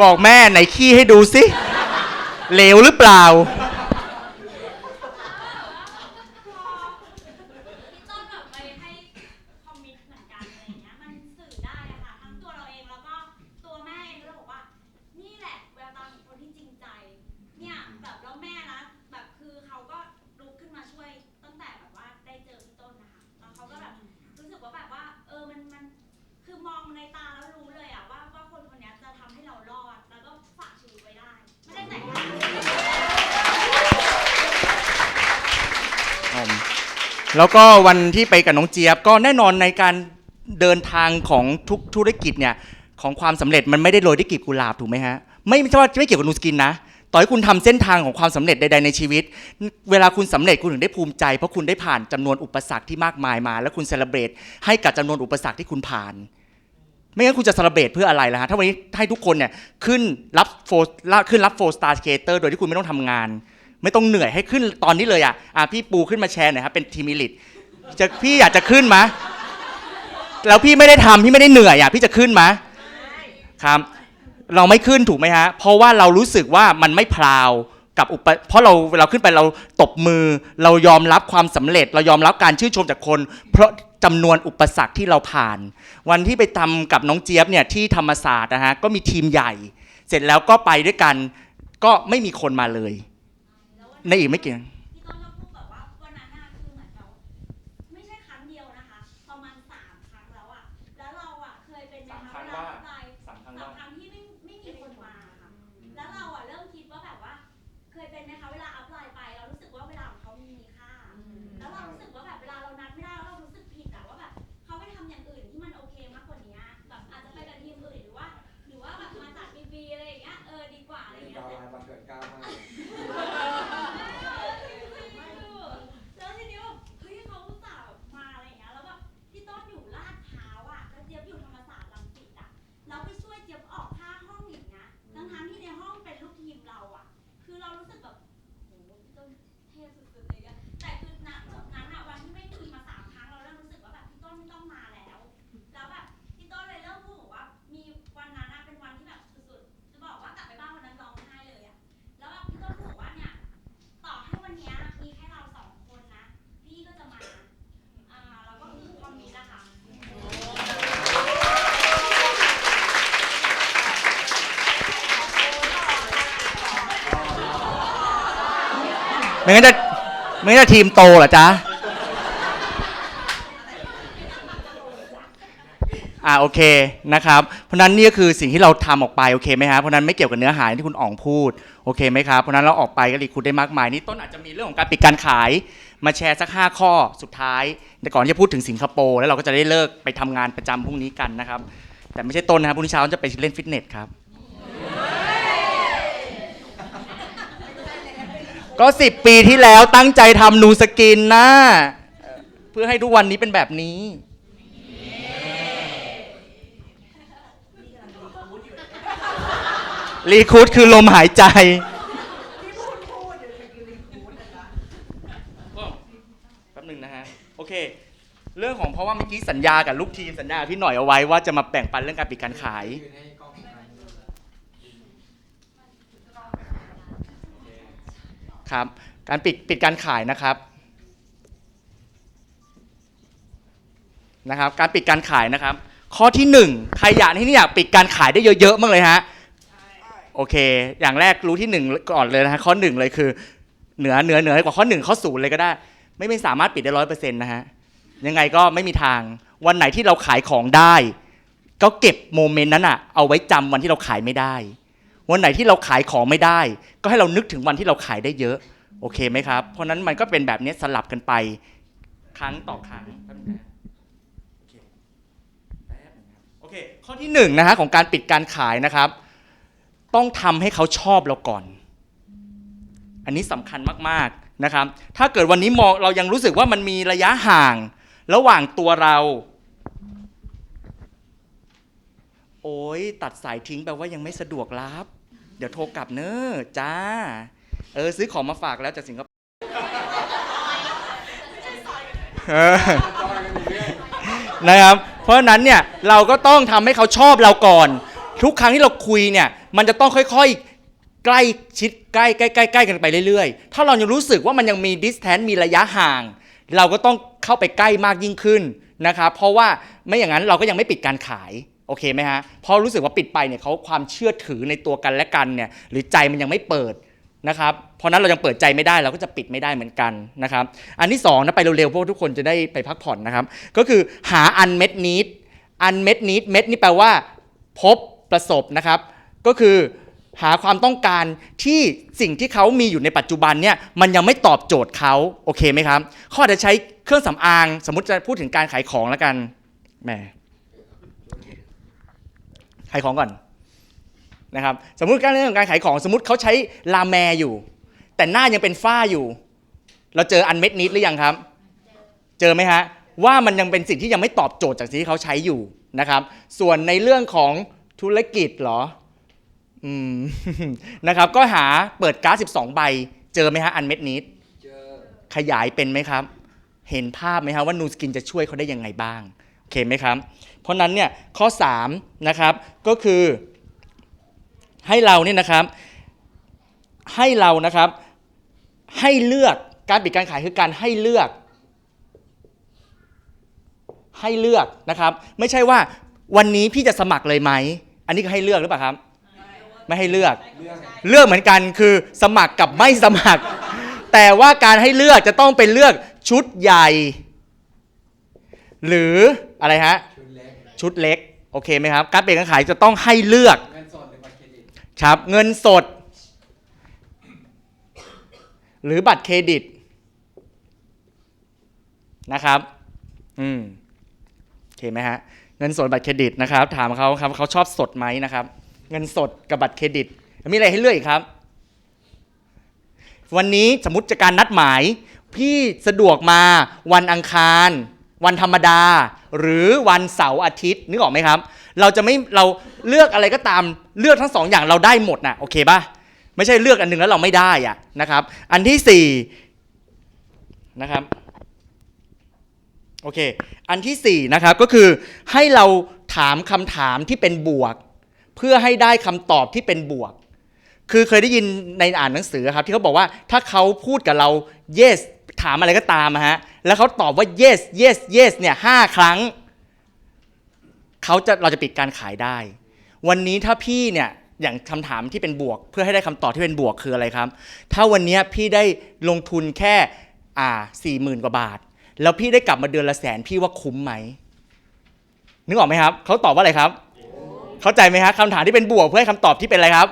บอกแม่ไหนขี้ให้ดูสิเหลวหรือเปล่า พี่ต้นแบบไปให้คอมมิตเหมือนกันอะไรอย่างเงี้ยมันสื่อได้อะค่ะทั้งตัวเราเองแล้วก็ตัวแม่เองก็เลยบอกว่า นี่แหละแววตาของคนที่จริงใจ เนี่ยแบบแล้วแม่นะแบบคือเขาก็ลุกขึ้นมาช่วยตั้งแต่แบบว่าได้เจอพี่ต้นนะคะแล้วเขาก็แบบรู้สึกว่าแบบว่า เออมันมันคือมองในตาแล้วรู้เลยอะว่าว่าคนคนเนี้ยจะทำให้เรารอดแล้วก็ฝากชีวิตไว้ได้ ไม่ได้แต่งงาน ผม แล้วก็วันที่ไปกับน้องเจี๊ยบก็แน่นอนในการเดินทางของทุกธุรกิจเนี่ยของความสำเร็จมันไม่ได้โรยด้วยกลีบกุหลาบถูกไหมฮะไม่ไม่ใช่ว่าไม่เกี่ยวกับนูสกินนะต่อให้คุณทำเส้นทางของความสำเร็จใด ๆ ในชีวิต เวลาคุณสำเร็จคุณถึงได้ภูมิใจ เพราะคุณได้ผ่านจำนวนอุปสรรคที่มากมายมา แล้วคุณเซเลบรตให้กับจำนวนอุปสรรคที่คุณผ่าน ไม่งั้นคุณจะเซเลบรตเพื่ออะไรล่ะฮะถ้าวันนี้ให้ทุกคนเนี่ยขึ้นรับโฟขึ้นรับโฟสตาร์สเกเตอร์โดยที่คุณไม่ต้องทำงาน ไม่ต้องเหนื่อยให้ขึ้นตอนนี้เลยอะอะพี่ปูขึ้นมาแชร์หน่อยครับเป็นทีมิลิตจะพี่อยากจะขึ้นไหมแล้วพี่ไม่ได้ทำพี่ไม่ได้เหนื่อยอะพี่จะขึ้นไหมครับ เราไม่ขึ้นถูกไหมฮะเพราะว่าเรารู้สึกว่ามันไม่พราวกับอุปเพราะเราเวลาขึ้นไปเราตบมือ เรายอมรับความสำเร็จ เรายอมรับการชื่นชมจากคน เพราะจำนวนอุปสรรคที่เราผ่าน วันที่ไปทำกับน้องเจี๊ยบเนี่ยที่ธรรมศาสตร์นะฮะก็มีทีมใหญ่ เสร็จแล้วก็ไปด้วยกันก็ไม่มีคนมาเลย ในอีกไม่กี่ ไม่งั้นจะไม่งั้นจะทีมโตเหรอจ๊ะ อ่าโอเคนะครับ เพราะนั้นนี่ก็คือสิ่งที่เราทำออกไปโอเคไหมฮะเพราะนั้นไม่เกี่ยวกับเนื้อหาที่คุณอ๋องพูดโอเคไหมครับเพราะฉะนั้นเราออกไปก็รีคูดได้มากมายนี่ต้นอาจจะมีเรื่องของการปิดการขาย มาแชร์สัก 5 ข้อสุดท้าย แต่ก่อนที่จะพูดถึงสิงคโปร์แล้วเราก็จะได้เลิกไปทำงานประจำพรุ่งนี้กันนะครับ แต่ไม่ใช่ต้นนะครับพรุ่งนี้เช้าจะไปเล่นฟิตเนสครับ ก็10ปีที่แล้วตั้งใจทำนูสกินนะ เพื่อให้ทุกวันนี้เป็นแบบนี้ รีคูดคือลมหายใจ แป๊บหนึ่งนะฮะ โอเค เรื่องของเพราะว่าเมื่อกี้สัญญากับลูกทีมสัญญาพี่หน่อยเอาไว้ว่าจะมาแบ่งปันเรื่องการปิดการขาย ยืนให้กล้องทางนี้ ครับการปิดปิดการขายนะครับนะครับ การปิดการขายนะครับ ข้อที่หนึ่งใครอยากที่นี่อยากปิดการขายได้เยอะๆบ้างเลยฮะโอเค อย่างแรกรู้ที่หนึ่งก่อนเลยนะฮะข้อหนึ่งเลยคือ เหนือเหนือเหนือกว่าข้อหนึ่งข้อศูนย์เลยก็ได้ ไม่ไม่สามารถปิดได้ร้อยเปอร์เซ็นต์นะฮะยังไงก็ไม่มีทางวันไหนที่เราขายของได้ ก็เก็บโมเมนต์นั้นอะเอาไว้จำวันที่เราขายไม่ได้ วันไหนที่เราขายของไม่ได้ ก็ให้เรานึกถึงวันที่เราขายได้เยอะโอเคไหมครับ เพราะนั้นมันก็เป็นแบบนี้สลับกันไปครั้งต่อครั้งโอเคแป๊บนึงครับโอเคข้อที่หนึ่งนะฮะของการปิดการขายนะครับ ต้องทำให้เขาชอบเราก่อน อันนี้สำคัญมากๆนะครับ ถ้าเกิดวันนี้มองเรายังรู้สึกว่ามันมีระยะห่าง ระหว่างตัวเรา โอ้ยตัดสายทิ้งแปลว่ายังไม่สะดวกรับ เดี๋ยวโทรกลับเนอะจ้า เออซื้อของมาฝากแล้วจากสิงคโปร์เออนะครับ เพราะฉะนั้นเนี่ยเราก็ต้องทำให้เขาชอบเราก่อน ทุกครั้งที่เราคุยเนี่ยมันจะต้องค่อยๆ ใกล้ชิดใกล้ใกล้ใกล้ใกล้กันไปเรื่อยๆ ถ้าเรายังรู้สึกว่ามันยังมี distance มีระยะห่าง เราก็ต้องเข้าไปใกล้มากยิ่งขึ้นนะครับ เพราะว่าไม่อย่างนั้นเราก็ยังไม่ปิดการขาย โอเคไหมฮะเพราะรู้สึกว่าปิดไปเนี่ยเขาความเชื่อถือในตัวกันและกันเนี่ยหรือใจมันยังไม่เปิดนะครับเพราะนั้นเรายังเปิดใจไม่ได้เราก็จะปิดไม่ได้เหมือนกันนะครับอันที่สองนะไปเร็วๆเพราะว่าทุกคนจะได้ไปพักผ่อนนะครับ ก็คือหา unmet need unmet need เม็ดนี่แปลว่า พบประสบนะครับ ก็คือหาความต้องการที่สิ่งที่เขามีอยู่ในปัจจุบันเนี่ยมันยังไม่ตอบโจทย์เขาโอเคไหมครับขาอจจะใช้เครื่องสำอาง สมมติจะพูดถึงการขายของแล้วกันแหม ขายของก่อนนะครับสมมติการเรื่องของการขายของสมมติเขาใช้ลาแมอยู่ แต่หน้ายังเป็นฝ้าอยู่ เราเจออันเม็ดนิดหรือยังครับ เจอไหมฮะว่ามันยังเป็นสิ่งที่ยังไม่ตอบโจทย์จากสิ่งที่เขาใช้อยู่นะครับ ส่วนในเรื่องของธุรกิจเหรออืมนะครับก็หาเปิดการ์ด12 ใบ เจอไหมฮะอันเม็ดนิดขยายเป็นไหมครับ เห็นภาพไหมครับว่านูสกินจะช่วยเขาได้ยังไงบ้างโอเคไหมครับ เพราะนั้นเนี่ยข้อ3นะครับก็คือให้เราเนี่ยนะครับให้เรานะครับให้เลือกการปิดการขายคือการให้เลือก ให้เลือกนะครับ ไม่ใช่ว่าวันนี้พี่จะสมัครเลยไหม อันนี้ก็ให้เลือกหรือเปล่าครับ ไม่ให้เลือกเรื่องเลือกเหมือนกันคือสมัครกับไม่สมัคร แต่ว่าการให้เลือกจะต้องเป็นเลือกชุดใหญ่ หรืออะไรฮะ ชุดเล็กชุดเล็ก โอเคไหมครับ การเปลี่ยนการขายจะต้องให้เลือกเงินสดหรือบัตรเครดิตครับเงินสด หรือบัตรเครดิตนะครับ อืมโอเคไหมฮะ เงินสดบัตรเครดิตนะครับ ถามเขาครับเขาชอบสดไหมนะครับ เงินสดกับบัตรเครดิต มีอะไรให้เลือกอีกครับ วันนี้สมมติจะการนัดหมาย พี่สะดวกมาวันอังคาร วันธรรมดา หรือวันเสาร์อาทิตย์นึกออกไหมครับ เราจะไม่เราเลือกอะไรก็ตามเลือกทั้งสองอย่างเราได้หมดนะโอเคป่ะไม่ใช่เลือกอันหนึ่งแล้วเราไม่ได้อะนะครับ อันที่สี่นะครับโอเค อันที่สี่นะครับก็คือให้เราถามคำถามที่เป็นบวก เพื่อให้ได้คำตอบที่เป็นบวก คือเคยได้ยินในอ่านหนังสือครับที่เขาบอกว่าถ้าเขาพูดกับเรา yes ามอะไรก็ตามฮะ แล้วเขาตอบว่า yes yes yes เนี่ยห้าครั้ง เขาจะเราจะปิดการขายได้ วันนี้ถ้าพี่เนี่ยอย่างคำถามที่เป็นบวก เพื่อให้ได้คำตอบที่เป็นบวกคืออะไรครับ ถ้าวันนี้พี่ได้ลงทุนแค่อ่าสี่หมื่นกว่าบาท แล้วพี่ได้กลับมาเดือนละแสนพี่ว่าคุ้มไหมนึกออกไหมครับ เขาตอบว่าอะไรครับ เข้าใจไหมฮะคำถามที่เป็นบวกเพื่อให้คำตอบที่เป็นอะไรครับ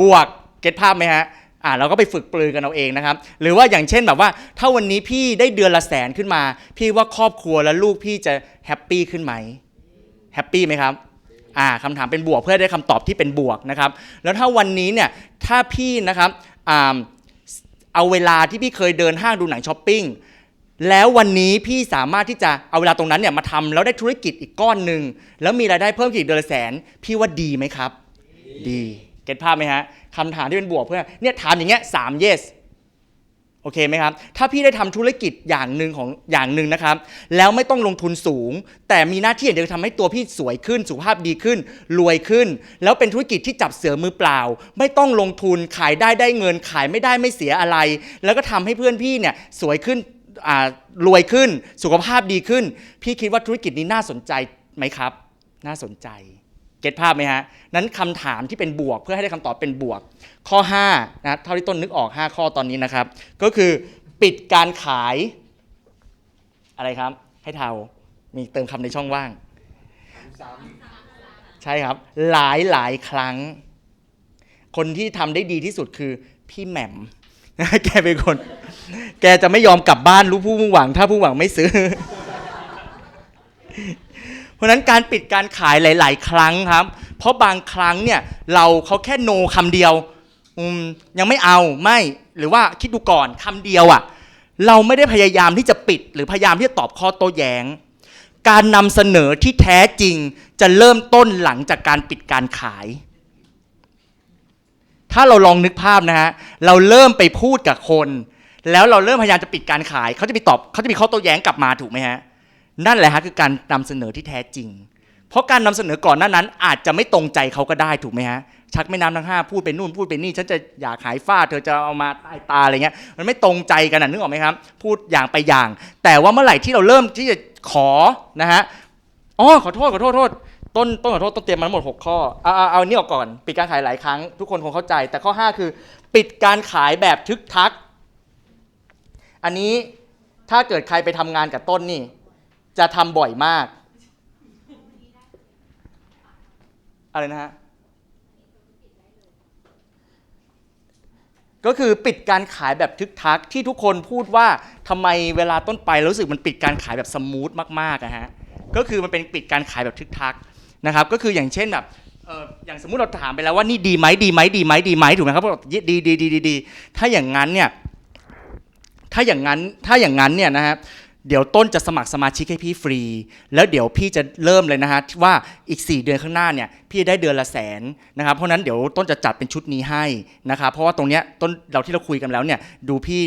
บวกเก็ตภาพไหมฮะ อ่าเราก็ไปฝึกปลือกันเอาเองนะครับ หรือว่าอย่างเช่นแบบว่า ถ้าวันนี้พี่ได้เดือนละแสนขึ้นมา พี่ว่าครอบครัวและลูกพี่จะแฮปปี้ขึ้นไหมแฮปปี้ไหมครับอ่าคำถามเป็นบวกเพื่อได้คำตอบที่เป็นบวกนะครับ แล้วถ้าวันนี้เนี่ยถ้าพี่นะครับอ่าเอาเวลาที่พี่เคยเดินห้างดูหนังช้อปปิ้งแล้ววันนี้พี่สามารถที่จะเอาเวลาตรงนั้นเนี่ยมาทำแล้วได้ธุรกิจอีกก้อนหนึ่งแล้วมีรายได้เพิ่มอีกเดือนละแสน พี่ว่าดีไหมครับ ดี เก็ตภาพไหมฮะคำถามที่เป็นบวกเพื่อเนี่ยถามอย่างเงี้ยสาม yes โอเคไหมครับ ถ้าพี่ได้ทำธุรกิจอย่างหนึ่งของอย่างหนึ่งนะครับ แล้วไม่ต้องลงทุนสูง แต่มีหน้าที่อย่างเดียวทำให้ตัวพี่สวยขึ้น สุขภาพดีขึ้น รวยขึ้น แล้วเป็นธุรกิจที่จับเสือมือเปล่า ไม่ต้องลงทุนขายได้ได้เงิน ขายไม่ได้ไม่เสียอะไร แล้วก็ทำให้เพื่อนพี่เนี่ยสวยขึ้นอ่ารวยขึ้น สุขภาพดีขึ้น พี่คิดว่าธุรกิจนี้น่าสนใจไหมครับ น่าสนใจ เก็ตภาพไหมฮะ นั้นคำถามที่เป็นบวกเพื่อให้ได้คำตอบเป็นบวก ข้อ5นะเท่าที่ต้นนึกออก 5 ข้อตอนนี้นะครับ ก็คือปิดการขาย อะไรครับ ให้เทามีเติมคำในช่องว่าง ใช่ครับ หลายหลายครั้ง คนที่ทำได้ดีที่สุดคือพี่แหม่มแกเป็นคน แกจะไม่ยอมกลับบ้านรู้ผู้มุ่งหวัง ถ้าผู้หวังไม่ซื้อ เพราะนั้นการปิดการขายหลาย ๆ ครั้งครับ เพราะบางครั้งเนี่ยเราเขาแค่โนคำเดียวยังไม่เอาไม่หรือว่าคิดดูก่อนคำเดียวอะ่ะเราไม่ได้พยายามที่จะปิด หรือพยายามที่จะตอบข้อโต้แย้ง การนำเสนอที่แท้จริงจะเริ่มต้นหลังจากการปิดการขาย ถ้าเราลองนึกภาพนะฮะเราเริ่มไปพูดกับคน แล้วเราเริ่มพยายามจะปิดการขายเขาจะมีตอบเขาจะมีข้อโต้แย้งกลับมาถูกไหมฮะ นั่นแหละฮะคือการนำเสนอที่แท้จริง เพราะการนำเสนอก่อนหน้านั้น อาจจะไม่ตรงใจเขาก็ได้ถูกไหมฮะชักแม่น้ำทั้งห้าพูดไปนู่นพูดไปนี่ฉันจะอยากหายฝ้า เธอจะเอามาใต้ตาอะไรเงี้ยมันไม่ตรงใจกันนะนึกออกไหมครับ พูดอย่างไปอย่าง แต่ว่าเมื่อไหร่ที่เราเริ่มที่จะขอนะฮะอ๋อขอโทษขอโทษโทษต้นต้นขอโทษต้นเตรียมมาหมด 6 ข้อเอาเอาเอานนี้ออกก่อน ปิดการขายหลายครั้ง ทุกคนคงเข้าใจ แต่ข้อ 5 คือ ปิดการขายแบบทึกทัก อันนี้ถ้าเกิดใครไปทำงานกับต้นนี่ จะทำบ่อยมาก อะไรนะฮะ ก็คือปิดการขายแบบทึกทักที่ทุกคนพูดว่าทำไมเวลาต้นไปรู้สึกมันปิดการขายแบบสมูทมากๆอะฮะ ก็คือมันเป็นปิดการขายแบบทึกทักนะครับ ก็คืออย่างเช่นแบบอย่างสมมุติเราถามไปแล้วว่านี่ดีไหมดีไหมดีไหมดีไหมถูกไหมครับบอกดีดีดีดีดีถ้าอย่างนั้นเนี่ยถ้าอย่างนั้นถ้าอย่างนั้นเนี่ยนะฮะ เดี๋ยวต้นจะสมัครสมาชิกให้พี่ฟรี แล้วเดี๋ยวพี่จะเริ่มเลยนะฮะว่าอีก 4 เดือนข้างหน้าเนี่ยพี่ได้เดือนละแสนนะครับเพราะนั้นเดี๋ยวต้นจะจัดเป็นชุดนี้ให้นะครับเพราะว่าตรงเนี้ยต้นเราที่เราคุยกันแล้วเนี่ยดูพี่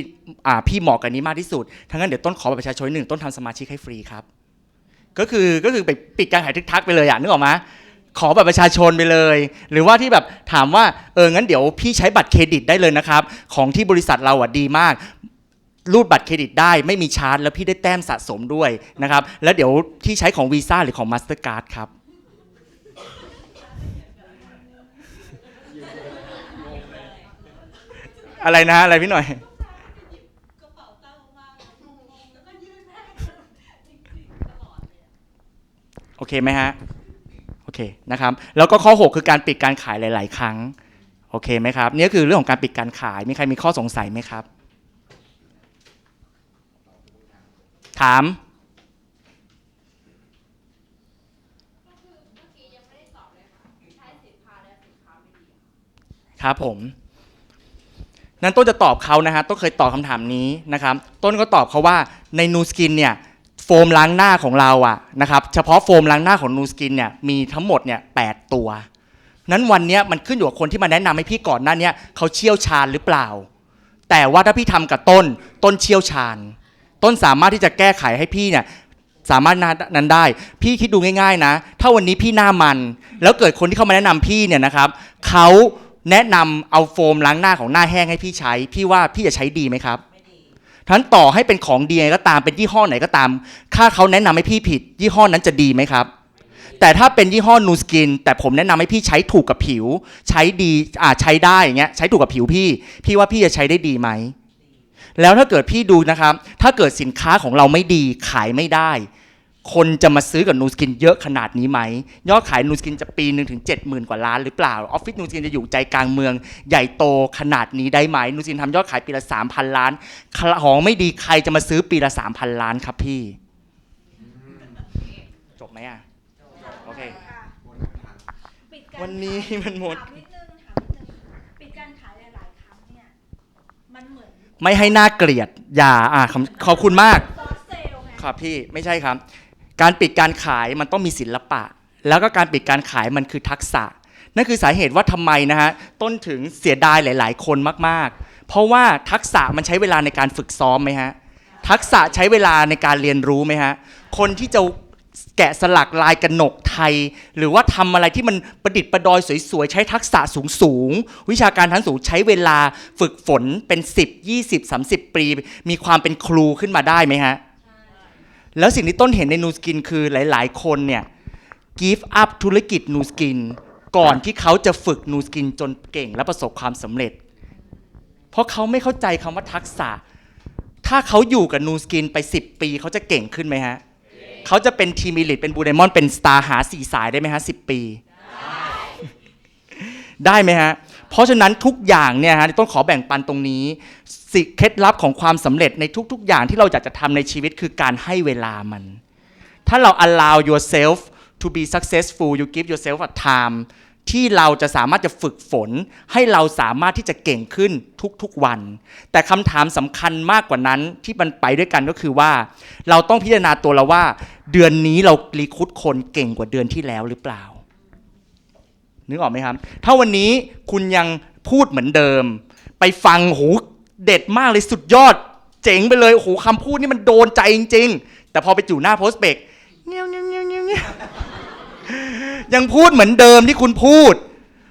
อ่าพี่เหมาะกับนี้มากที่สุดทั้งนั้นเดี๋ยวต้นขอบัตรประชาชนหนึ่งต้นทำสมาชิกให้ฟรีครับก็คือก็คือไปปิดการขายทึกทักไปเลยอะนึกออกไหมขอบัตรประชาชนไปเลย หรือว่าที่แบบถามว่าเอองั้นเดี๋ยวพี่ใช้บัตรเครดิตได้เลยนะครับ ของที่บริษัทเราอะดีมาก รูดบัตรเครดิตได้ไม่มีชาร์จ แล้วพี่ได้แต้มสะสมด้วยนะครับ แล้วเดี๋ยวพี่ใช้ของวีซ่าหรือของ Mastercard ครับอะไรนะอะไรพี่หน่อย โอเคไหมฮะ โอเคนะครับ แล้วก็ข้อ 6 คือการปิดการขายหลาย ๆ ครั้ง โอเคไหมครับ นี่ก็คือเรื่องของการปิดการขาย มีใครมีข้อสงสัยไหมครับ ถามครับผม นั้นต้นจะตอบเขานะฮะ ต้นเคยตอบคำถามนี้นะครับ ต้นก็ตอบเขาว่าในนูสกินเนี่ยโฟมล้างหน้าของเราอะนะครับเฉพาะโฟมล้างหน้าของนูสกินเนี่ยมีทั้งหมดเนี่ยแตัว นั้นวันเนี้ยมันขึ้นอยู่กับคนที่มาแนะนำให้พี่ก่อนหน้าเนี้ยเขาเชี่ยวชาญหรือเปล่า แต่ว่าถ้าพี่ทำกับต้นต้นเชี่ยวชาญ ต้นสามารถที่จะแก้ไขให้พี่เนี่ยสามารถนั้นได้ พี่คิดดูง่าย ๆ นะ ถ้าวันนี้พี่หน้ามัน แล้วเกิดคนที่เข้ามาแนะนำพี่เนี่ยนะครับเขาแนะนำเอาโฟมล้างหน้าของหน้าแห้งให้พี่ใช้ พี่ว่าพี่จะใช้ดีไหมครับทั้นต่อให้เป็นของดียังไงก็ตามเป็นยี่ห้อไหนก็ตาม ถ้าเขาแนะนำให้พี่ผิด ยี่ห้อนั้นจะดีไหมครับ แต่ถ้าเป็นยี่ห้อนูสกิน แต่ผมแนะนำให้พี่ใช้ถูกกับผิว ใช้ดีอ่าใช้ได้อย่างเงี้ยใช้ถูกกับผิวพี่ พี่ว่าพี่จะใช้ได้ดีไหม แล้วถ้าเกิดพี่ดูนะครับ ถ้าเกิดสินค้าของเราไม่ดีขายไม่ได้ คนจะมาซื้อกับนูสกินเยอะขนาดนี้ไหม ยอดขายนูสกินจะปีหนึ่งถึง70,000กว่าล้านหรือเปล่า ออฟฟิศนูสกินจะอยู่ใจกลางเมือง ใหญ่โตขนาดนี้ได้ไหมนูสกินทำยอดขายปีละ3,000ล้านของไม่ดีใครจะมาซื้อปีละ3,000ล้านครับพี่ จบไหมอะ โอเค วันนี้มันหมด ไม่ให้น่าเกลียด อย่าอะขอบขอบคุณมากซอสเซลล์ไงครับพี่ไม่ใช่ครับ การปิดการขายมันต้องมีศิลปะ แล้วก็การปิดการขายมันคือทักษะ นั่นคือสาเหตุว่าทำไมนะฮะต้นถึงเสียดายหลาย ๆ คนมากๆ เพราะว่าทักษะมันใช้เวลาในการฝึกซ้อมไหมฮะทักษะใช้เวลาในการเรียนรู้ไหมฮะคนที่จะ แกะสลักลายกระหนกไทย หรือว่าทำอะไรที่มันประดิษฐ์ประดอยสวยๆ ใช้ทักษะสูงๆ วิชาการทั้นสูงใช้เวลาฝึกฝนเป็น 10 20 30 ปี มีความเป็นครูขึ้นมาได้ไหมฮะ แล้วสิ่งที่ต้นเห็นในนูสกินคือหลายๆ คนเนี่ย give up ธุรกิจนูสกิน ก่อนที่เขาจะฝึกนูสกินจนเก่งและประสบความสำเร็จ เพราะเขาไม่เข้าใจคำว่าทักษะ ถ้าเขาอยู่กับนูสกินไป 10 ปีเขาจะเก่งขึ้นไหมฮะ เขาจะเป็นทีมอีลิตเป็นบูเดมอนเป็นสตาร์หาสี่สายได้ไหมฮะสิปี ได้ไหมฮะ เพราะฉะนั้นทุกอย่างเนี่ยฮะต้องขอแบ่งปันตรงนี้สิเคล็ดลับของความสำเร็จในทุก ๆ อย่างที่เราอยากจะทำในชีวิตคือการให้เวลามัน ถ้าเรา allow yourself to be successful you give yourself a time ที่เราจะสามารถจะฝึกฝน ให้เราสามารถที่จะเก่งขึ้นทุกๆวัน แต่คำถามสำคัญมากกว่านั้นที่มันไปด้วยกันก็คือว่า เราต้องพิจารณาตัวเราว่า เดือนนี้เรารีคุดคนเก่งกว่าเดือนที่แล้วหรือเปล่านึกออกไหมครับ ถ้าวันนี้คุณยังพูดเหมือนเดิม ไปฟังโหเด็ดมากเลยสุดยอด เจ๋งไปเลยโอ้โหคำพูดนี่มันโดนใจจริง ๆ แต่พอไปจู่หน้าโพสเบกเงี้ยวเงี้ยวเงี้ยวเงี้ยวเงี้ยว ยังพูดเหมือนเดิมที่คุณพูด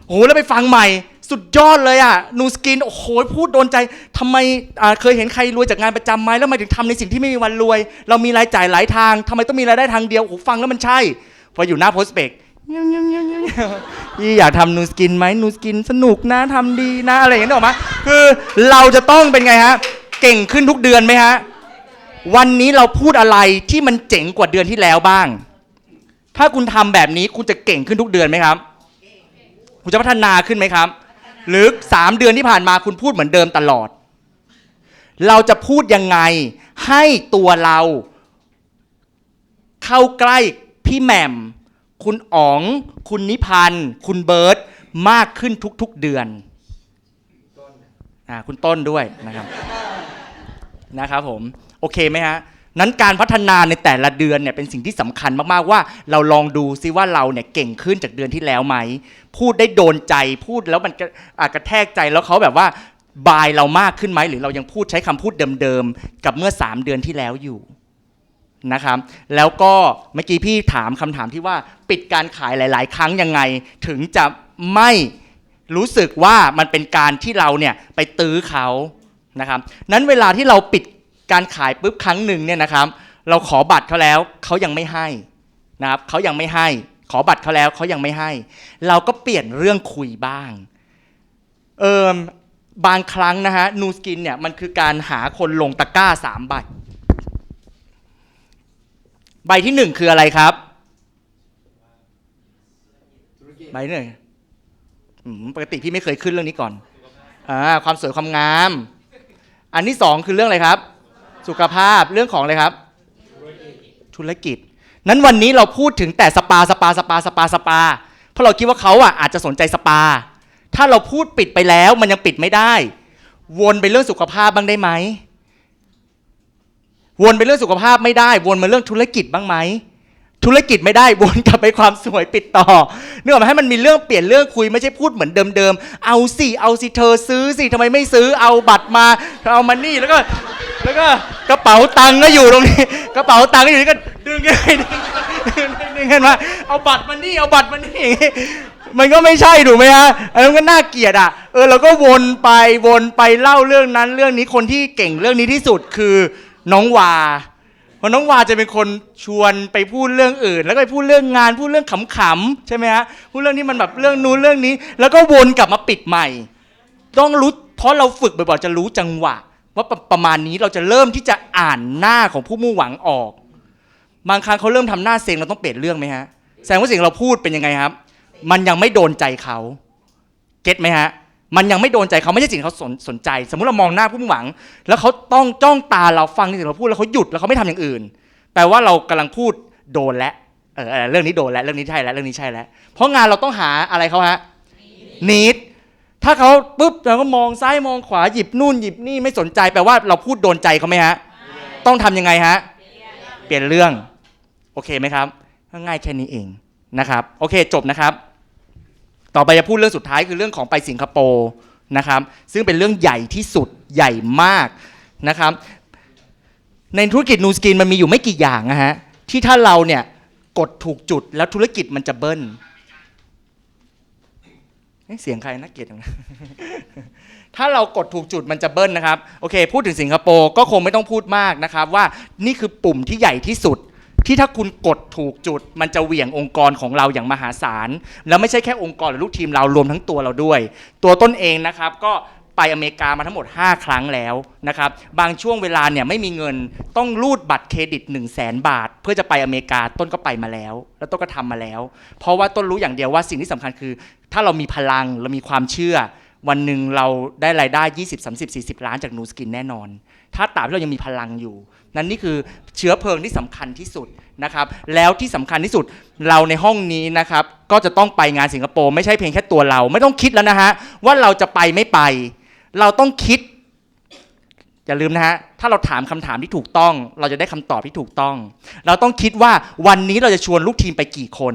โอ้โหแล้วไปฟังใหม่ สุดยอดเลยอะนูสกินโอ้โหพูดโดนใจทำไมอ่าเคยเห็นใครรวยจากงานประจำไหมแล้วทำไมถึงทำในสิ่งที่ไม่มีวันรวย เรามีรายจ่ายหลายทางทำไมต้องมีรายได้ทางเดียวโอ้โหฟังแล้วมันใช่ พออยู่หน้าโพสเบกพี่อยากทำนูสกินไหมนูสกินสนุกนะทำดีนะอะไรอย่างเงี้ยนึกออกไหมคือเราจะต้องเป็นไงฮะเก่งขึ้นทุกเดือนไหมฮะวันนี้เราพูดอะไรที่มันเจ๋งกว่าเดือนที่แล้วบ้าง ถ้าคุณทำแบบนี้คุณจะเก่งขึ้นทุกเดือนไหมครับ คุณจะพัฒนาขึ้นไหมครับ หรือสามเดือนที่ผ่านมาคุณพูดเหมือนเดิมตลอด เราจะพูดยังไงให้ตัวเรา เข้าใกล้พี่แหม่ม คุณอ๋อง คุณนิพันธ์ คุณเบิร์ตมากขึ้นทุกๆเดือนอ่าคุณต้นด้วยนะครับ นะครับผม โอเคไหมฮะ นั้นการพัฒนาในแต่ละเดือนเนี่ยเป็นสิ่งที่สำคัญมากๆว่า เราลองดูซิว่าเราเนี่ยเก่งขึ้นจากเดือนที่แล้วไหม พูดได้โดนใจพูดแล้วมันกระอะกระแทกใจแล้วเขาแบบว่าบายเรามากขึ้นไหมหรือเรายังพูดใช้คำพูดเดิมๆกับเมื่อ 3 เดือนที่แล้วอยู่นะครับ แล้วก็เมื่อกี้พี่ถามคำถามที่ว่าปิดการขายหลาย ๆ ครั้งยังไง ถึงจะไม่รู้สึกว่ามันเป็นการที่เราเนี่ยไปตื้อเขานะครับนั้นเวลาที่เราปิด การขายปุ๊บครั้งหนึ่งเนี่ยนะครับ เราขอบัตรเขาแล้วเขายังไม่ให้นะครับเขายังไม่ให้ ขอบัตรเขาแล้วเขายังไม่ให้ เราก็เปลี่ยนเรื่องคุยบ้างเอิมบางครั้งนะฮะนูสกินเนี่ยมันคือการหาคนลงตะกร้าสามใบใบที่หนึ่งคืออะไรครับ ใบหนึ่งปกติพี่ไม่เคยขึ้นเรื่องนี้ก่อนอ่าความสวยความงาม อันที่สองคือเรื่องอะไรครับ สุขภาพเรื่องของอะไรครับ ธุรกิจ นั้นวันนี้เราพูดถึงแต่สปาสปาสปาสปาสปา เพราะเราคิดว่าเขาอะอาจจะสนใจสปา ถ้าเราพูดปิดไปแล้วมันยังปิดไม่ได้ วนไปเรื่องสุขภาพบ้างได้ไหม วนไปเรื่องสุขภาพไม่ได้ วนมาเรื่องธุรกิจบ้างไหมธุรกิจไม่ได้วนกลับไปความสวยปิดต่อเนื่องมาให้มันมีเรื่องเปลี่ยนเรื่องคุยไม่ใช่พูดเหมือนเดิมๆ เอาสิ เอาสิเธอซื้อสิทำไมไม่ซื้อเอาบัตรมาเอามันนี่แล้วก็ แล้วก็กระเป๋าตังค์ก็อยู่ตรงนี้ กระเป๋าตังค์ก็อยู่นี่ก็ดึงไงดึงดึงดึงกันมาเอาบัตรมานี่เอาบัตรมานี่อย่างงี้มันก็ไม่ใช่ถูกไหมฮะอันนั้นก็น่าเกลียดอะเออเราก็วนไปวนไปเล่าเรื่องนั้นเรื่องนี้คนที่เก่งเรื่องนี้ที่สุดคือน้องวาเพราะน้องวาจะเป็นคนชวนไปพูดเรื่องอื่น แล้วก็ไปพูดเรื่องงานพูดเรื่องขำๆใช่ไหมฮะพูดเรื่องที่มันแบบเรื่องนู้นเรื่องนี้ แล้วก็วนกลับมาปิดใหม่ ต้องรู้เพราะเราฝึกบ่อยๆจะรู้จังหวะ ว่าประประมาณนี้เราจะเริ่มที่จะอ่านหน้าของผู้มุ่งหวังออก บางครั้งเขาเริ่มทำหน้าเซ็งเราต้องเปลี่ยนเรื่องไหมฮะแสดงว่าสิ่งเราพูดเป็นยังไงครับ มันยังไม่โดนใจเขาเก็ตไหมฮะมันยังไม่โดนใจเขาไม่ใช่สิ่งที่เขาสนสนใจ สมมุติเรามองหน้าผู้มุ่งหวัง แล้วเขาต้องจ้องตาเราฟังในสิ่งเราพูดแล้วเขาหยุดแล้วเขาไม่ทำอย่างอื่น แปลว่าเรากำลังพูดโดนแล้วเออเออเรื่องนี้โดนแล้วเรื่องนี้ใช่แล้วเรื่องนี้ใช่แล้วเพราะงานเราต้องหาอะไรเขาฮะนิด ถ้าเขาปุ๊บเราก็มองซ้ายมองขวาหยิบนู่นหยิบนี่ไม่สนใจแปลว่าเราพูดโดนใจเขาไหมฮะ ต้องทำยังไงฮะ เปลี่ยนเรื่อง โอเคไหมครับ ง่ายแค่นี้เองนะครับ โอเคจบนะครับ ต่อไปจะพูดเรื่องสุดท้ายคือเรื่องของไปสิงคโปร์นะครับ ซึ่งเป็นเรื่องใหญ่ที่สุดใหญ่มากนะครับ ในธุรกิจนูสกินมันมีอยู่ไม่กี่อย่างนะฮะที่ถ้าเราเนี่ยกดถูกจุดแล้วธุรกิจมันจะเบิ้ล เสียงใครนักเกียรติถ้าเรากดถูกจุดมันจะเบิ้ลนะครับ โอเค พูดถึงสิงคโปร์ก็คงไม่ต้องพูดมากนะครับ ว่านี่คือปุ่มที่ใหญ่ที่สุด ที่ถ้าคุณกดถูกจุด มันจะเหวี่ยงองค์กรของเราอย่างมหาศาล แล้วไม่ใช่แค่องค์กรหรือลูกทีมเรารวมทั้งตัวเราด้วย ตัวต้นเองนะครับ ก็ ไปอเมริกามาทั้งหมด 5 ครั้งแล้วนะครับบางช่วงเวลาเนี่ยไม่มีเงินต้องรูดบัตรเครดิต 1 0 0 0 0แสนบาท เพื่อจะไปอเมริกาต้นก็ไปมาแล้ว แล้วต้นก็ทำมาแล้ว เพราะว่าต้นรู้อย่างเดียวว่าสิ่งที่สำคัญคือ ถ้าเรามีพลังเรามีความเชื่อ วันหนึ่งเราได้รายได้ 20 30 40 ล้านจากนูสกินแน่นอน ถ้าตราบที่เรายังมีพลังอยู่ นั่นนี่คือเชื้อเพลิงที่สำคัญที่สุดนะครับแล้วที่สำคัญที่สุดเราในห้องนี้นะครับก็จะต้องไปงานสิงคโปร์ไม่ใช่เพียงแค่ตัวเรา ไม่ต้องคิดแล้วนะฮะว่าเราจะไปไม่ไป เราต้องคิด อย่าลืมนะฮะ ถ้าเราถามคำถามที่ถูกต้อง เราจะได้คำตอบที่ถูกต้อง เราต้องคิดว่าวันนี้เราจะชวนลูกทีมไปกี่คน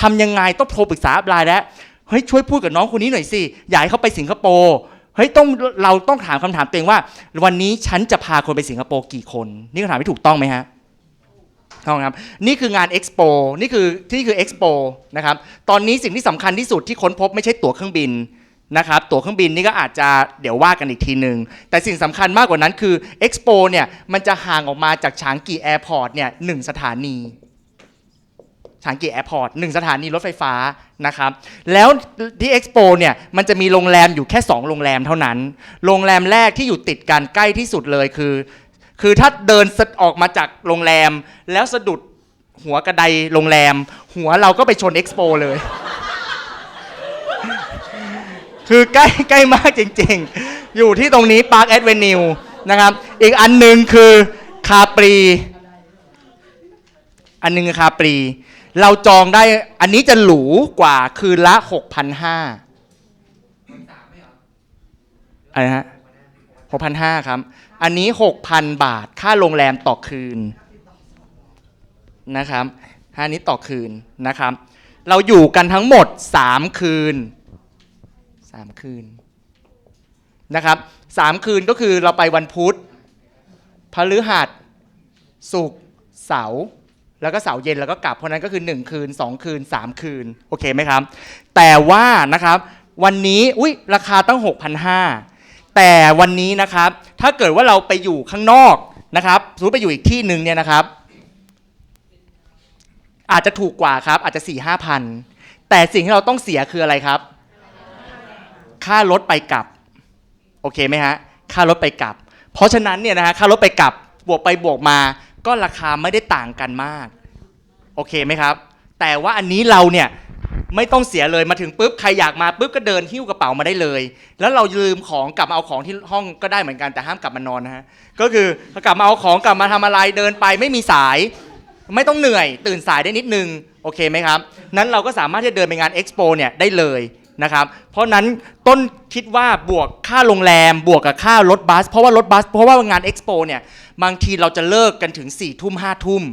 ทำยังไงต้องโทรปรึกษาอัพไลน์แล้วเฮ้ยช่วยพูดกับน้องคนนี้หน่อยสิอยากให้เขาไปสิงคโปร์เฮ้ยต้องเราต้องถามคำถามตัวเองว่า วันนี้ฉันจะพาคนไปสิงคโปร์กี่คน นี่คำถามที่ถูกต้องไหมฮะต้องครับนี่คืองาน Expo นี่คือนี่คือ Expo นะครับตอนนี้สิ่งที่สำคัญที่สุดที่ค้นพบไม่ใช่ตั๋วเครื่องบิน นะครับตั๋วเครื่องบินนี่ก็อาจจะเดี๋ยวว่ากันอีกทีหนึ่งแต่สิ่งสำคัญมากกว่านั้นคือ Expo เนี่ยมันจะห่างออกมาจากฉางกีแอร์พอร์ตเนี่ยหนึ่งสถานีฉางกีแอร์พอร์ตหนึ่งสถานีรถไฟฟ้านะครับแล้วที่ Expo เนี่ยมันจะมีโรงแรมอยู่แค่ 2 โรงแรมเท่านั้น โรงแรมแรกที่อยู่ติดกันใกล้ที่สุดเลยคือ คือถ้าเดินสะออกมาจากโรงแรมแล้วสะดุดหัวกระไดโรงแรม หัวเราก็ไปชน Expo เลย คือใกล้ใกล้มากจริงๆ อยู่ที่ตรงนี้ Park Avenue นะครับ อีกอันหนึ่งคือคาปรี อันหนึงคือคาปรี เราจองได้อันนี้จะหรูกว่าคืนละ 6,500อะไรฮะ6,500 ครับ อันนี้ 6,000 บาทค่าโรงแรมต่อคืนนะครับอันนี้ต่อคืนนะครับ เราอยู่กันทั้งหมด 3 คืน 3คืนนะครับ3คืนก็คือเราไปวันพุธพฤหัสศุกร์เสาร์แล้วก็เสาร์เย็นแล้วก็กลับเพราะนั้นก็คือ 1 คืน 2 คืน 3 คืน โอเคไหมครับ แต่ว่านะครับวันนี้อุ้ยราคาตั้ง 6,500 แต่วันนี้นะครับ ถ้าเกิดว่าเราไปอยู่ข้างนอกนะครับสมมติไปอยู่อีกที่หนึ่งเนี่ยนะครับ อาจจะถูกกว่าครับอาจจะ4ี่ห้าพันแต่สิ่งที่เราต้องเสียคืออะไรครับ ค่ารถไปกลับ โอเคไหมฮะ ค่ารถไปกลับ เพราะฉะนั้นเนี่ยนะฮะ ค่ารถไปกลับ บวกไปบวกมา ก็ราคาไม่ได้ต่างกันมาก โอเคไหมครับ แต่ว่าอันนี้เราเนี่ยไม่ต้องเสียเลยมาถึงปุ๊บใครอยากมาปุ๊บก็เดินหิ้วกระเป๋ามาได้เลย แล้วเราลืมของกลับมาเอาของที่ห้องก็ได้เหมือนกันแต่ห้ามกลับมานอนนะฮะก็คือกลับมาเอาของกลับมาทำอะไรเดินไปไม่มีสาย ไม่ต้องเหนื่อย ตื่นสายได้นิดนึงโอเคไหมครับนั้นเราก็สามารถที่จะเดินไปงานเอ็กซ์โปเนี่ยได้เลย นะครับ เพราะนั้นต้นคิดว่าบวกค่าโรงแรมบวกกับค่ารถบัส เพราะว่ารถบัส เพราะว่างานเอ็กซ์โปเนี่ยบางทีเราจะเลิกกันถึง4ี่ทุ่มห้าทุ่ม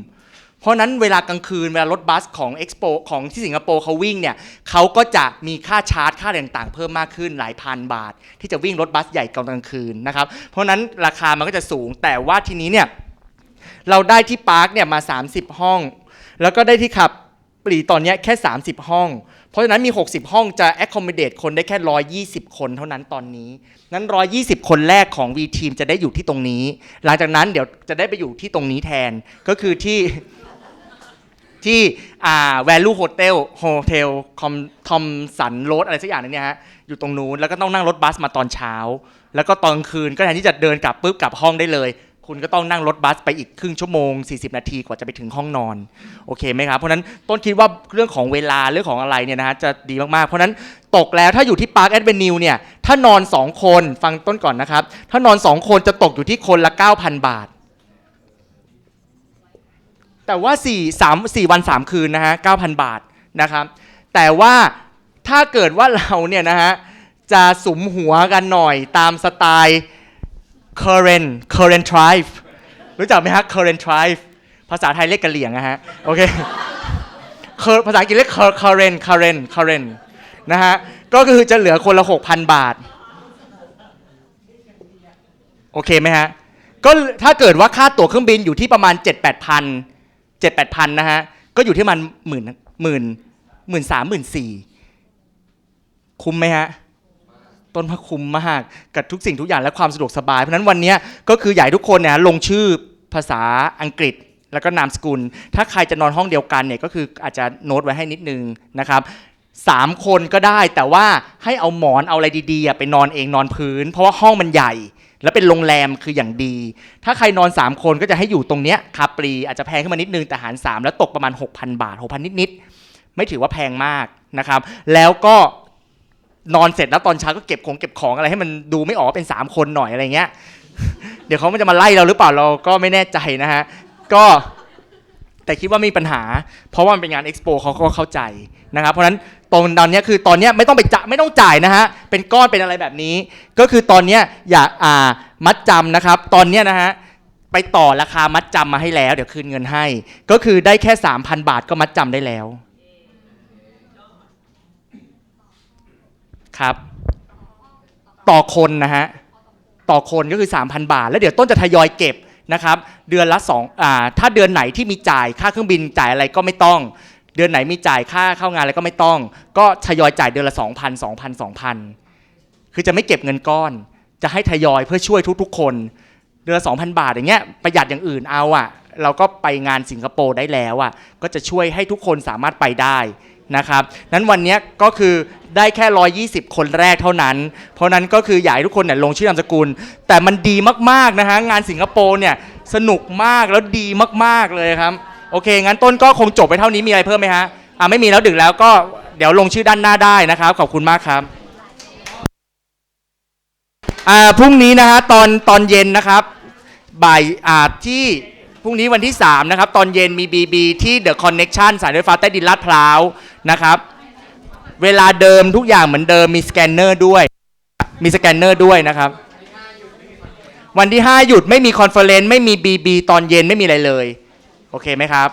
เพราะนั้นเวลากลางคืนเวลารถบัสของเอ็กซ์โปของที่สิงคโปร์เขาวิ่งเนี่ยเขาก็จะมีค่าชาร์จค่าอะไรต่างๆ เพิ่มมากขึ้นหลายพันบาท ที่จะวิ่งรถบัสใหญ่กลางคืนนะครับเพราะนั้นราคามันก็จะสูงแต่ว่าทีนี้เนี่ยเราได้ที่ปาร์คเนี่ยมา 30 ห้อง แล้วก็ได้ที่ขับ ปรีตอนนี้แค่ 30 ห้อง เพราะฉะนั้นมี 60 ห้องจะ accommodate คนได้แค่ 120 คนเท่านั้นตอนนี้ นั้น 120 คนแรกของ V Team จะได้อยู่ที่ตรงนี้ หลังจากนั้นเดี๋ยวจะได้ไปอยู่ที่ตรงนี้แทน ก็คือที่ที่อ่า value hotel hotel com tom sun road อะไรสักอย่างหนึงเนี่ยฮะ อยู่ตรงนู้น แล้วก็ต้องนั่งรถบัสมาตอนเช้า แล้วก็ตอนคืนก็แทนที่จะเดินกลับปุ๊บกลับห้องได้เลย คุณก็ต้องนั่งรถบัสไปอีกครึ่งชั่วโมง 40 นาทีกว่าจะไปถึงห้องนอนโอเคไหมครับเพราะนั้นต้นคิดว่าเรื่องของเวลาเรื่องของอะไรเนี่ยนะฮะจะดีมากๆ เพราะนั้นตกแล้วถ้าอยู่ที่ Park Avenue เนี่ยถ้านอน 2 คนฟังต้นก่อนนะครับ ถ้านอน 2 คนจะตกอยู่ที่คนละ 9,000 บาท แต่ว่า 4 3 4 วัน 3 คืนนะฮะ 9,000 บาทนะครับแต่ว่าถ้าเกิดว่าเราเนี่ยนะฮะจะสมหัวกันหน่อยตามสไตล์ current current tribe รู้จักไหมฮะ current tribe ภาษาไทยเรียกกะเหลี่ยงนะฮะ โอเคภาษาอังกฤษเรียก cur- current current current นะฮะ ก็คือจะเหลือคนละ 6,000 บาท โอเคไหมฮะ ก็ถ้าเกิดว่าค่าตั๋วเครื่องบินอยู่ที่ประมาณ 7 8 0 0 0 7 8 0 0 0 นะฮะ ก็อยู่ที่มันหมื่นหมื่นหมื่นสามหมื่นสี่คุ้มไหมฮะ ต้นพระคุมมากกับทุกสิ่งทุกอย่างและความสะดวกสบาย เพราะฉะนั้นวันนี้ก็คืออยากให้ทุกคนเนี่ยลงชื่อภาษาอังกฤษแล้วก็นามสกุล ถ้าใครจะนอนห้องเดียวกันเนี่ยก็คืออาจจะโน้ตไว้ให้นิดนึงนะครับสามคนก็ได้แต่ว่าให้เอาหมอนเอาอะไรดีๆไปนอนเองนอนพื้น เพราะว่าห้องมันใหญ่ แล้วเป็นโรงแรมคืออย่างดี ถ้าใครนอน 3 คนก็จะให้อยู่ตรงเนี้ยคาปรีอาจจะแพงขึ้นมานิดนึงแต่หาร 3 แล้วตกประมาณ 6,000 บาท 6,000 นิดๆไม่ถือว่าแพงมากนะครับ แล้วก็ นอนเสร็จแล้วตอนเช้าก็เก็บของเก็บของอะไรให้มันดูไม่ออกเป็น 3 คนหน่อยอะไรเงี้ย เดี๋ยวเขามันจะมาไล่เราหรือเปล่าเราก็ไม่แน่ใจนะฮะ ก็แต่คิดว่าไม่มีปัญหา เพราะว่ามันเป็นงานเอ็กซ์โปเขาก็เข้าใจนะครับ เพราะฉะนั้นตรงตอนนี้คือตอนนี้ไม่ต้องไปจะไม่ต้องจ่ายนะฮะ เป็นก้อนเป็นอะไรแบบนี้ ก็คือตอนนี้อยากอ่ามัดจำนะครับ ตอนนี้นะฮะไปต่อราคามัดจำมาให้แล้ว เดี๋ยวคืนเงินให้ ก็คือได้แค่ 3,000 บาทก็มัดจำได้แล้ว ครับ ต่อคนนะฮะต่อคนก็คือ 3,000 บาท แล้วเดี๋ยวต้นจะทยอยเก็บนะครับ เดือนละสองอ่าถ้าเดือนไหนที่มีจ่ายค่าเครื่องบินจ่ายอะไรก็ไม่ต้อง เดือนไหนมีจ่ายค่าเข้างานอะไรก็ไม่ต้อง ก็ทยอยจ่ายเดือนละ 2,000 2,000 2,000 คือจะไม่เก็บเงินก้อน จะให้ทยอยเพื่อช่วยทุกๆ คน เดือนละ2,000 บาทอย่างเงี้ยประหยัดอย่างอื่นเอาอะเราก็ไปงานสิงคโปร์ได้แล้วอะก็จะช่วยให้ทุกคนสามารถไปได้นะครับนั้นวันเนี้ยก็คือ ได้แค่ 120 คนแรกเท่านั้น เพราะนั้นก็คืออยากให้ทุกคนเนี่ยลงชื่อนามสกุล แต่มันดีมากๆนะฮะงานสิงคโปร์เนี่ยสนุกมากแล้วดีมากๆเลยครับโอเค งั้นต้นก็คงจบไปเท่านี้มีอะไรเพิ่มไหมฮะอ่าไม่มีแล้วดึกแล้วก็เดี๋ยวลงชื่อด้านหน้าได้นะครับ ขอบคุณมากครับอ่าพรุ่งนี้นะฮะตอนตอนเย็นนะครับบ่ายอ่าที่พรุ่งนี้วันที่ 3 นะครับ ตอนเย็นมี BB ที่ The Connection สายรถไฟฟ้าใต้ดินลาดพร้าวนะครับ เวลาเดิมทุกอย่างเหมือนเดิมมีสแกนเนอร์ด้วย มีสแกนเนอร์ด้วยนะครับ วันที่ 5 หยุดไม่มีคอนเฟอเรนซ์ไม่มี BB ตอนเย็นไม่มีอะไรเลย โอเคไหมครับ